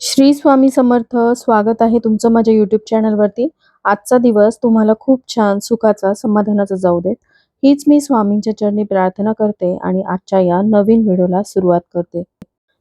श्री स्वामी समर्थ स्वागत आहे तुमचं माझ्या युट्यूब चॅनलवरती आजचा दिवस तुम्हाला खूप छान सुखाचा समाधानाचा जाऊ देत. हीच मी स्वामींच्या चरणी प्रार्थना करते आणि आजच्या या नवीन व्हिडिओला सुरुवात करते.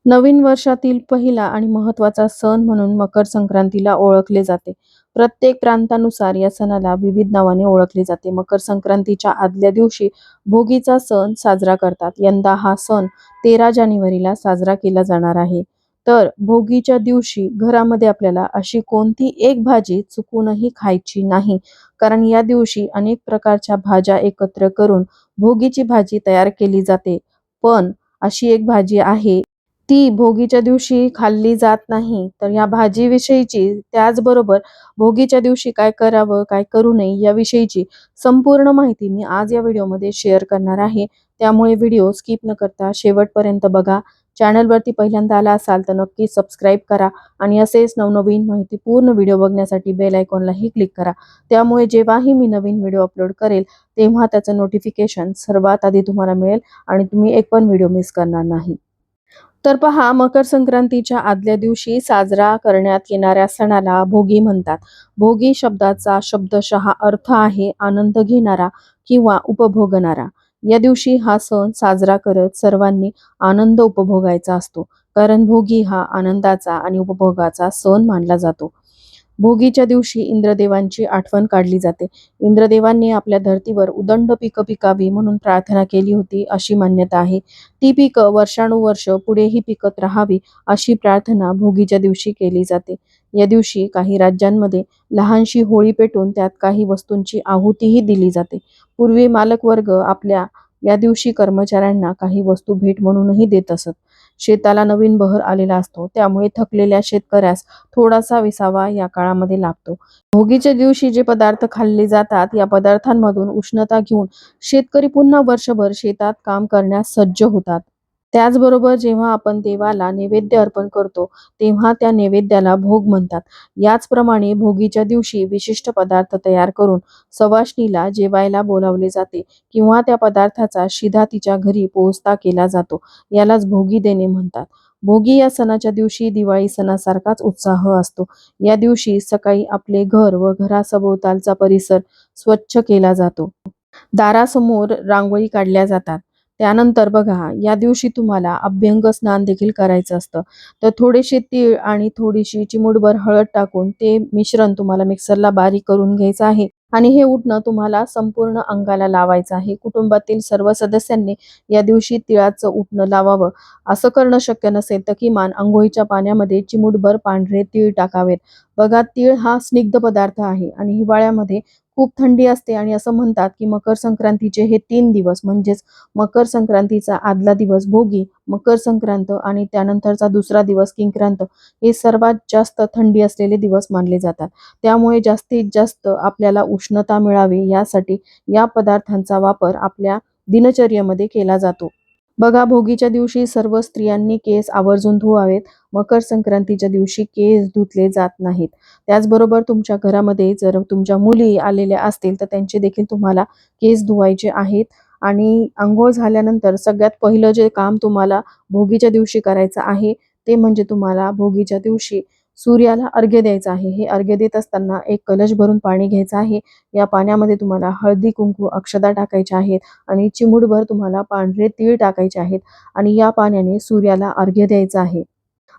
नवीन वर्षातील पहिला आणि महत्त्वाचा सण म्हणून मकर संक्रांतीला ओळखले जाते. प्रत्येक प्रांतानुसार या सणाला विविध नावाने ओळखले जाते. मकर संक्रांतीच्या आदल्या दिवशी भोगीचा सण साजरा करतात. यंदा हा सण तेरा जानेवारीला साजरा केला जाणार आहे. तर भोगीच्या दिवशी घरामध्ये आपल्याला अशी कोणती एक भाजी चुकूनही खायची नाही. कारण या दिवशी अनेक प्रकारच्या भाज्या एकत्र करून भोगीची भाजी तयार केली जाते. पण अशी एक भाजी आहे ती भोगीच्या दिवशी खाल्ली जात नाही. तर या भाजीविषयीची त्याचबरोबर भोगीच्या दिवशी काय करावं काय करू नये याविषयीची संपूर्ण माहिती मी आज या व्हिडिओमध्ये शेअर करणार आहे. त्यामुळे व्हिडिओ स्किप न करता शेवटपर्यंत बघा. चॅनलवरती पहिल्यांदा आला असाल तर नक्की सबस्क्राईब करा आणि असेच नवनवीन माहितीपूर्ण व्हिडिओ बघण्यासाठी बेल आयकॉनलाही क्लिक करा. त्यामुळे जेव्हाही मी नवीन व्हिडिओ अपलोड करेल तेव्हा त्याचं नोटिफिकेशन सर्वात आधी तुम्हाला मिळेल आणि तुम्ही एक पण व्हिडिओ मिस करणार नाही. तर पहा मकर संक्रांतीच्या आदल्या दिवशी साजरा करण्यात येणाऱ्या सणाला भोगी म्हणतात. भोगी शब्दाचा शब्दशः अर्थ आहे आनंद घेणारा किंवा उपभोगणारा. या दिवशी हा सण साजरा करत सर्वांनी आनंद उपभोगायचा असतो. कारण भोगी हा आनंदाचा आणि उपभोगाचा सण मानला जातो. भोगीच्या दिवशी इंद्रदेवांची आठवण काढली जाते. इंद्रदेवांनी आपल्या धर्तीवर उदंड पिकं पिकावी म्हणून प्रार्थना केली होती अशी मान्यता आहे. ती पिकं वर्षानुवर्ष पुढेही पिकत राहावी अशी प्रार्थना भोगीच्या दिवशी केली जाते. या दिवशी काही राज्यांमध्ये लहानशी होळी पेटून त्यात काही वस्तूंची आहुतीही दिली जाते. पूर्वी मालक वर्ग आपल्या या दिवशी कर्मचाऱ्यांना काही वस्तू भेट म्हणूनही देत असत. शेताला नवीन बहर आलेला असतो त्यामुळे थकलेल्या शेतकऱ्यास थोडासा विसावा या काळामध्ये लागतो भोगीच्या दिवशी जे पदार्थ खाल्ले जातात या पदार्थांमधून उष्णता घेऊन शेतकरी पुन्हा वर्षभर शेतात काम करण्यास सज्ज होतात. त्याचबरोबर जेव्हा आपण देवाला नैवेद्य अर्पण करतो तेव्हा त्या नैवेद्याला भोग म्हणतात. याचप्रमाणे भोगीच्या दिवशी विशिष्ट पदार्थ तयार करून सवाष्णीला जेवायला बोलावले जाते किंवा त्या पदार्थाचा शिधा तिच्या घरी पोहोचता केला जातो यालाच भोगी देणे म्हणतात. भोगी या सणाच्या दिवशी दिवाळी सणासारखाच उत्साह असतो. या दिवशी सकाळी आपले घर व घरासभोवतालचा परिसर स्वच्छ केला जातो. दारासमोर रांगोळी काढल्या जातात. त्यानंतर बघा या दिवशी तुम्हाला अभ्यंग स्नान देखील करायचं असतं. तर थोडेसे तीळ आणि थोडीशी चिमूटभर हळद टाकून ते मिश्रण तुम्हाला मिक्सरला बारीक करून घ्यायचं आहे. आणि हे उठणं तुम्हाला संपूर्ण अंगाला लावायचं आहे. कुटुंबातील सर्व सदस्यांनी या दिवशी तिळाचं उठणं लावावं. असं करणं शक्य नसेल तर किमान आंघोळीच्या पाण्यामध्ये चिमूटभर पांढरे तीळ टाकावेत. बघा तीळ हा स्निग्ध पदार्थ आहे आणि हिवाळ्यामध्ये खूप थंडी असते आणि असं म्हणतात की मकर संक्रांतीचे हे तीन दिवस म्हणजेच मकर संक्रांतीचा आदला दिवस भोगी मकर संक्रांत आणि त्यानंतरचा दुसरा दिवस किंक्रांत हे सर्वात जास्त थंडी असलेले दिवस मानले जातात. त्यामुळे जास्तीत जास्त आपल्याला उष्णता मिळावी यासाठी या पदार्थांचा वापर आपल्या दिनचर्येमध्ये केला जातो. बघा भोगीच्या दिवशी सर्व स्त्रियांनी केस आवर्जून धुवावेत मकर संक्रांतीच्या दिवशी केस धुतले जात नाहीत. त्याचबरोबर तुमच्या घरामध्ये जर तुमच्या मुली आलेल्या असतील तर त्यांचे देखील तुम्हाला केस धुवायचे आहेत. आणि आंघोळ झाल्यानंतर सगळ्यात पहिलं जे काम तुम्हाला भोगीच्या दिवशी करायचं आहे ते म्हणजे तुम्हाला भोगीच्या दिवशी सूर्याला अर्घ्य द्यायचं आहे. हे अर्घ्य देत असताना एक कलश भरून पाणी घ्यायचं आहे. या पाण्यामध्ये तुम्हाला हळदी कुंकू अक्षदा टाकायच्या आहेत आणि चिमुडभर तुम्हाला पांढरे तीळ टाकायचे आहेत आणि या पाण्याने सूर्याला अर्घ्य द्यायचं आहे.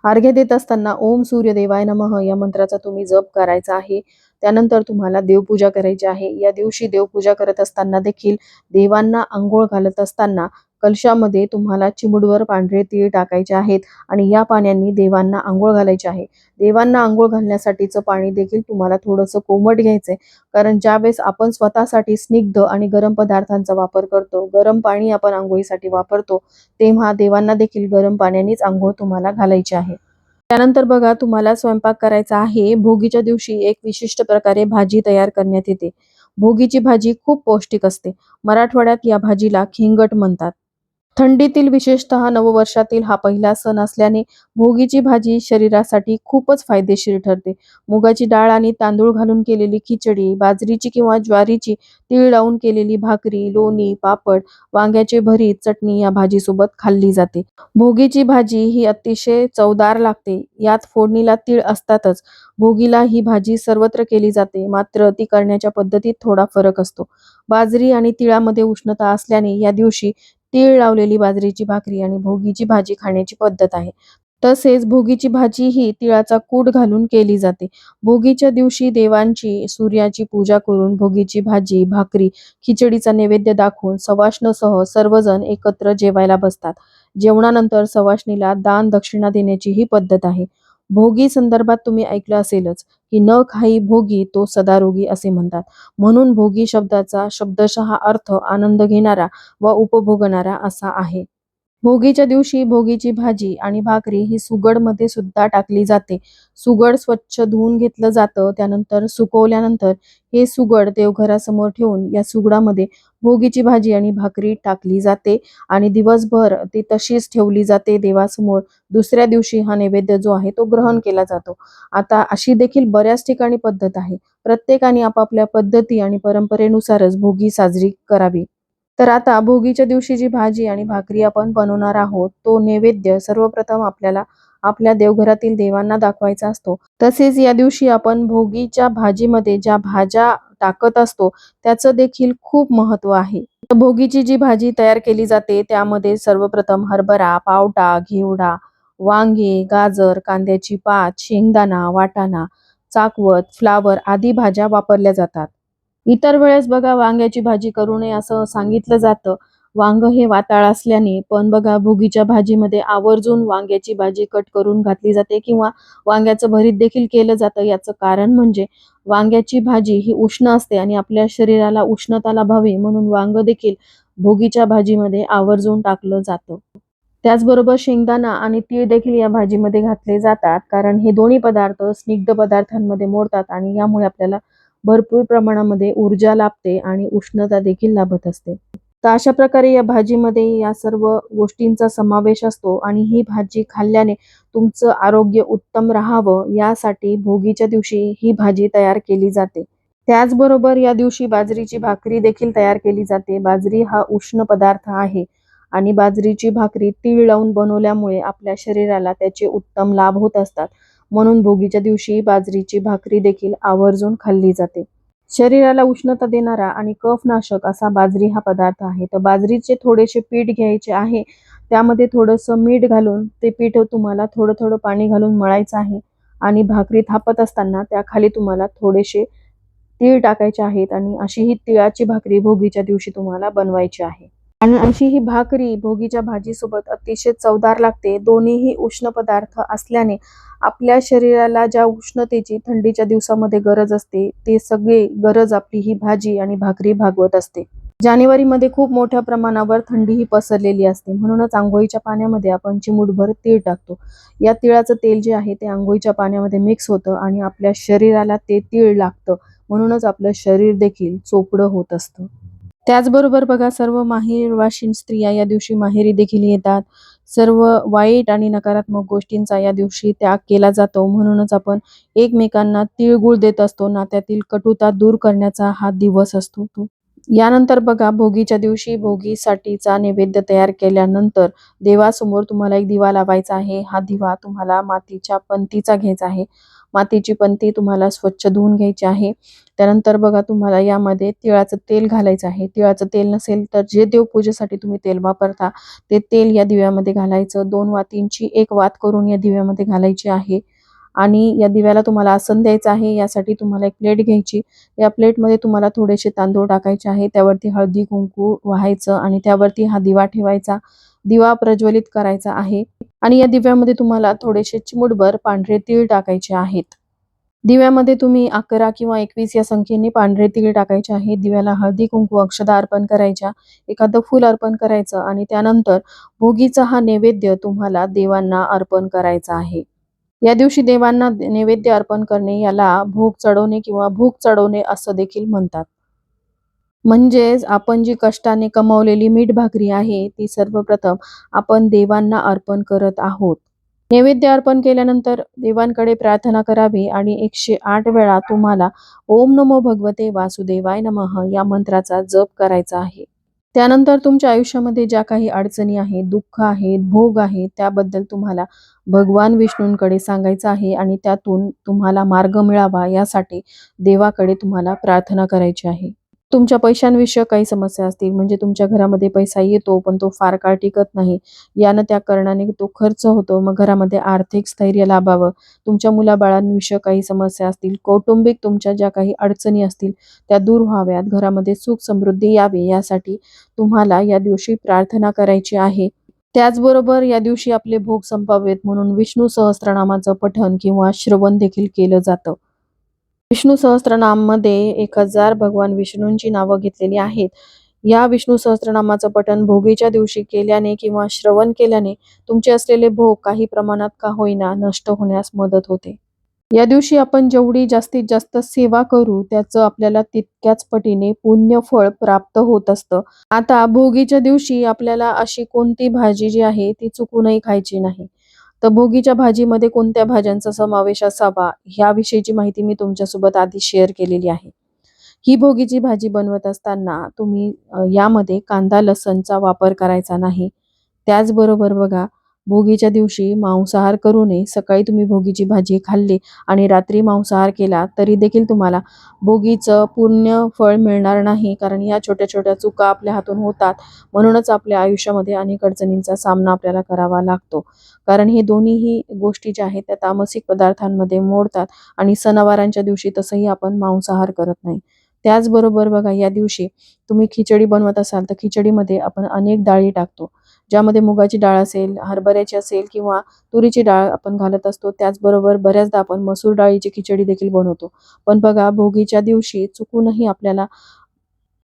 अर्घ्य देत असताना ओम सूर्यदेवाय नमः या मंत्राचा तुम्ही जप करायचा आहे. त्यानंतर तुम्हाला देवपूजा करायची आहे. या दिवशी देवपूजा करत असताना देखील देवांना आंघोळ घालत असताना कलशामध्ये तुम्हाला चिमुडवर पांढरे तीळ टाकायचे आहेत आणि या पाण्याने देवांना आंघोळ घालायची आहे. देवांना आंघोळ घालण्यासाठीचं पाणी देखील तुम्हाला थोडंसं कोमट घ्यायचंय. कारण ज्यावेळेस आपण स्वतःसाठी स्निग्ध आणि गरम पदार्थांचा वापर करतो गरम पाणी आपण आंघोळीसाठी वापरतो तेव्हा देवांना देखील गरम पाण्यानेच आंघोळ तुम्हाला घालायची आहे. त्यानंतर बघा तुम्हाला स्वयंपाक करायचा आहे भोगीच्या दिवशी एक विशिष्ट प्रकारे भाजी तयार करण्यात येते. भोगीची भाजी खूप पौष्टिक असते. मराठवाड्यात या भाजीला खिंगट म्हणतात. थंडीतील विशेषतः नववर्षातील हा पहिला सण असल्याने भोगीची भाजी शरीरासाठी खूपच फायदेशीर ठरते. मुगाची डाळ आणि तांदूळ घालून केलेली खिचडी बाजरीची किंवा ज्वारीची तीळ लावून केलेली भाकरी लोणी पापड वांग्याचे भरीत चटणी या भाजीसोबत खाल्ली जाते. भोगीची भाजी ही अतिशय चवदार लागते. यात फोडणीला तीळ असतातच. भोगीला ही भाजी सर्वत्र केली जाते. मात्र ती करण्याच्या पद्धतीत थोडा फरक असतो. बाजरी आणि तिळामध्ये उष्णता असल्याने या दिवशी तीळ लावलेली बाजरीची भाकरी आणि भोगीची भाजी खाण्याची पद्धत आहे. तसेच भोगीची भाजी ही तिळाचा कूट घालून केली जाते. भोगीच्या दिवशी देवांची सूर्याची पूजा करून भोगीची भाजी भाकरी खिचडीचा नैवेद्य दाखवून सवाष्णसह सर्वजण एकत्र जेवायला बसतात. जेवणानंतर सवाष्णीला दान दक्षिणा देण्याची ही पद्धत आहे. भोगी संदर्भात तुम्ही ऐकलं असेलच की न खाई भोगी तो सदारोगी असे म्हणतात. म्हणून भोगी शब्दाचा शब्दशः अर्थ आनंद घेणारा व उपभोगणारा असा आहे. भोगीच्या दिवशी भोगीची भाजी आणि भाकरी ही सुगडमध्ये सुद्धा टाकली जाते. सुगड स्वच्छ धुवून घेतलं जातं त्यानंतर सुकवल्यानंतर हे सुगड देवघरासमोर ठेवून या सुगडामध्ये भोगीची भाजी आणि भाकरी टाकली जाते आणि दिवसभर ती तशीच ठेवली जाते देवासमोर. दुसऱ्या दिवशी हा नैवेद्य जो आहे तो ग्रहण केला जातो. आता अशी देखील बऱ्याच ठिकाणी पद्धत आहे. प्रत्येकाने आपापल्या पद्धती आणि परंपरेनुसारच भोगी साजरी करावी. तर आता भोगीच्या दिवशी जी भाजी आणि भाकरी आपण बनवणार आहोत तो नैवेद्य सर्वप्रथम आपल्याला आपल्या देवघरातील देवांना दाखवायचा असतो. तसेच या दिवशी आपण भोगीच्या भाजीमध्ये ज्या भाज्या टाकत असतो त्याचं देखील खूप महत्त्व आहे. तर भोगीची जी भाजी तयार केली जाते त्यामध्ये सर्वप्रथम हरभरा पावटा घेवडा वांगे गाजर कांद्याची पात शेंगदाणा वाटाणा चाकवत फ्लावर आदी भाज्या वापरल्या जातात. इतर वेळेस बघा वांग्याची भाजी करू नये असं सांगितलं जातं. वांग हे वाताळ असल्याने पण बघा भोगीच्या भाजीमध्ये आवर्जून वांग्याची भाजी कट करून घातली जाते किंवा वांग्याचं भरीत देखील केलं जातं. याचं कारण म्हणजे वांग्याची भाजी ही उष्ण असते आणि आपल्या शरीराला उष्णता लाभावी म्हणून वांग देखील भोगीच्या भाजीमध्ये आवर्जून टाकलं जातं. त्याचबरोबर शेंगदाणा आणि तीळ देखील या भाजीमध्ये घातले जातात कारण हे दोन्ही पदार्थ स्निग्ध पदार्थांमध्ये मोडतात आणि यामुळे आपल्याला भरपूर प्रमाणामध्ये ऊर्जा लाभते आणि उष्णता देखील लाभत असते. तर अशा प्रकारे या भाजीमध्ये या सर्व गोष्टींचा समावेश असतो आणि ही भाजी खाल्ल्याने तुमचं आरोग्य उत्तम राहावं यासाठी भोगीच्या दिवशी ही भाजी तयार केली जाते. त्याचबरोबर या दिवशी बाजरीची भाकरी देखील तयार केली जाते. बाजरी हा उष्ण पदार्थ आहे आणि बाजरीची भाकरी तीळ लावून बनवल्यामुळे आपल्या शरीराला त्याचे उत्तम लाभ होत असतात. म्हणून भोगीच्या दिवशी बाजरीची भाकरी देखील आवर्जून खाल्ली जाते. शरीराला उष्णता देणारा आणि कफनाशक असा बाजरी हा पदार्थ आहे. तर बाजरीचे थोडेसे पीठ घ्यायचे आहे. त्यामध्ये थोडंसं मीठ घालून ते पीठ तुम्हाला थोडं थोडं पाणी घालून मळायचं आहे. आणि भाकरी थापत असताना त्याखाली तुम्हाला थोडेसे तीळ टाकायचे आहेत आणि अशी ही तिळाची भाकरी भोगीच्या दिवशी तुम्हाला बनवायची आहे. आणि अशी ही भाकरी भोगीच्या भाजीसोबत अतिशय चवदार लागते. दोन्हीही उष्ण पदार्थ असल्याने आपल्या शरीराला ज्या उष्णतेची थंडीच्या दिवसामध्ये गरज असते ते सगळे गरज आपली ही भाजी आणि भाकरी भागवत असते. जानेवारीमध्ये खूप मोठ्या प्रमाणावर थंडी ही पसरलेली असते. म्हणूनच आंघोळीच्या पाण्यामध्ये आपण चिमूटभर तीळ टाकतो. या तिळाचं तेल जे आहे ते आंघोळीच्या पाण्यामध्ये मिक्स होतं आणि आपल्या शरीराला ते तीळ लागतं. म्हणूनच आपलं शरीर देखील चोपडं होत असतं. त्याचबरोबर बघा सर्व माहेरवाशीन स्त्रिया या दिवशी माहेरी देखील येतात. सर्व वाईट आणि नकारात्मक गोष्टींचा या दिवशी त्याग केला जातो. म्हणूनच आपण एकमेकांना तिळगुळ देत असतो. नात्यातील कटुता दूर करण्याचा हा दिवस असतो तो. यानंतर बघा भोगीच्या दिवशी भोगीसाठीचा नैवेद्य तयार केल्यानंतर देवासमोर तुम्हाला एक दिवा लावायचा आहे. हा दिवा तुम्हाला मातीच्या पंतीचा घ्यायचा आहे. मातीची पंती तुम्हाला स्वच्छ धुवून घ्यायची आहे. त्यानंतर बघा तुम्हाला यामध्ये तिळाचं तेल घालायचं आहे. तिळाचं तेल नसेल तर जे देवपूजेसाठी तुम्ही तेल वापरता ते तेल या दिव्यामध्ये घालायचं. दोन वातींची एक वात करून या दिव्यामध्ये घालायची आहे. आणि या दिव्याला तुम्हाला आसन द्यायचं आहे. यासाठी तुम्हाला एक प्लेट घ्यायची. या प्लेटमध्ये तुम्हाला थोडेसे तांदूळ टाकायचे आहे. त्यावरती हळदी कुंकू व्हायचं आणि त्यावरती हा दिवा ठेवायचा. दिवा प्रज्वलित करायचा आहे आणि या दिव्यामध्ये तुम्हाला थोडेसे चिमुटभर पांढरे तीळ टाकायचे आहेत. दिव्यामध्ये तुम्ही अकरा किंवा एकवीस या संख्येने पांढरे तीळ टाकायचे आहेत दिव्याला हळदी कुंकू अक्षदा अर्पण करायच्या एखादं फूल अर्पण करायचं आणि त्यानंतर भोगीचा हा नैवेद्य तुम्हाला देवांना अर्पण करायचा आहे. या दिवशी देवांना नैवेद्य अर्पण करणे याला भोग चढवणे किंवा भूक चढवणे असं देखील म्हणतात. म्हणजेच आपण जी कष्टाने कमावलेली मीठ भाकरी आहे ती सर्वप्रथम आपण देवांना अर्पण करत आहोत. नैवेद्य अर्पण केल्यानंतर देवांकडे प्रार्थना करावी आणि एकशे आठ वेळा तुम्हाला ओम नमो भगवते वासुदेवाय नमः या मंत्राचा जप करायचा आहे. त्यानंतर तुमच्या आयुष्यामध्ये ज्या काही अडचणी आहेत दुःख आहेत भोग आहे त्याबद्दल तुम्हाला भगवान विष्णूंकडे सांगायचं आहे आणि त्यातून तुम्हाला मार्ग मिळावा यासाठी देवाकडे तुम्हाला प्रार्थना करायची आहे. तुमच्या पैशांविषयी काही समस्या असतील म्हणजे तुमच्या घरामध्ये पैसा येतो पण तो फार काळ टिकत नाही यानं त्या कारणाने तो खर्च होतो मग घरामध्ये आर्थिक स्थैर्य लाभावं. तुमच्या मुलाबाळांविषयी काही समस्या असतील कौटुंबिक तुमच्या ज्या काही अडचणी असतील त्या दूर व्हाव्यात घरामध्ये सुख समृद्धी यावी यासाठी तुम्हाला या दिवशी प्रार्थना करायची आहे. त्याचबरोबर या दिवशी आपले भोग संपावेत म्हणून विष्णू सहस्त्रनामाचं पठण किंवा श्रवण देखील केलं जातं. विष्णू सहस्त्रनाममध्ये एक हजार भगवान विष्णूंची नावं घेतलेली आहेत. या विष्णू सहस्त्रनामाचं पठण भोगीच्या दिवशी केल्याने किंवा श्रवण केल्याने तुमचे असलेले भोग काही प्रमाणात का होईना नष्ट होण्यास मदत होते. या दिवशी आपण जेवढी जास्तीत जास्त सेवा करू त्याचं आपल्याला तितक्याच पटीने पुण्य फळ प्राप्त होत असतं. आता भोगीच्या दिवशी आपल्याला अशी कोणती भाजी जी आहे ती चुकूनही खायची नाही. तर भोगीच्या भाजीमध्ये कोणत्या भाज्यांचा समावेश असावा ह्याविषयीची माहिती मी तुमच्यासोबत आधी शेअर केलेली आहे. ही भोगीची भाजी बनवत असताना तुम्ही यामध्ये कांदा लसणचा वापर करायचा नाही. त्याचबरोबर बघा भोगीच्या दिवशी मांसाहार करू नये. सकाळी तुम्ही भोगीची भाजी खाल्ली आणि रात्री मांसाहार केला तरी देखील तुम्हाला भोगीचं पूर्ण फळ मिळणार नाही. कारण या छोट्या छोट्या चुका आपल्या हातून होतात. म्हणूनच आपल्या आयुष्यामध्ये अनेक अडचणींचा सामना आपल्याला करावा लागतो. कारण हे दोन्हीही गोष्टी ज्या आहेत त्या तामसिक पदार्थांमध्ये मोडतात आणि सणवारांच्या दिवशी तसंही आपण मांसाहार करत नाही. त्याचबरोबर बघा या दिवशी तुम्ही खिचडी बनवत असाल तर खिचडीमध्ये आपण अनेक डाळी टाकतो. ज्यामध्ये मुगाची डाळ असेल हरभऱ्याची असेल किंवा तुरीची डाळ आपण घालत असतो त्याचबरोबर बऱ्याचदा आपण मसूर डाळीची खिचडी देखील बनवतो. पण बघा भोगीच्या दिवशी चुकूनही आपल्याला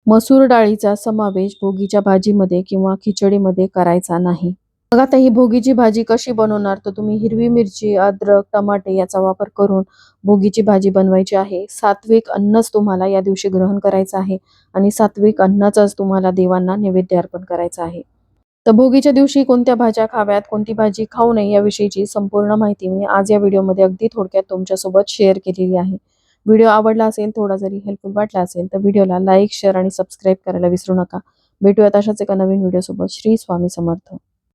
मसूर डाळीचा समावेश भोगीच्या भाजीमध्ये किंवा खिचडीमध्ये करायचा नाही. मग आता ही भोगीची भाजी कशी बनवणार? तर तुम्ही हिरवी मिरची अद्रक टमाटे याचा वापर करून भोगीची भाजी बनवायची आहे. सात्विक अन्नच तुम्हाला या दिवशी ग्रहण करायचं आहे आणि सात्विक अन्नाचाच तुम्हाला देवांना नैवेद्य अर्पण करायचं आहे. तर भोगीच्या दिवशी कोणत्या भाज्या खाव्यात कोणती भाजी खाऊ नये याविषयीची संपूर्ण माहिती मी आज या व्हिडिओमध्ये अगदी थोडक्यात तुमच्यासोबत शेअर केलेली आहे. व्हिडिओ आवडला असेल थोडा जरी हेल्पफुल वाटला असेल तर व्हिडिओला लाईक शेअर आणि सबस्क्राईब करायला विसरू नका. भेटूयात अशाच एका नवीन व्हिडिओसोबत. श्री स्वामी समर्थ.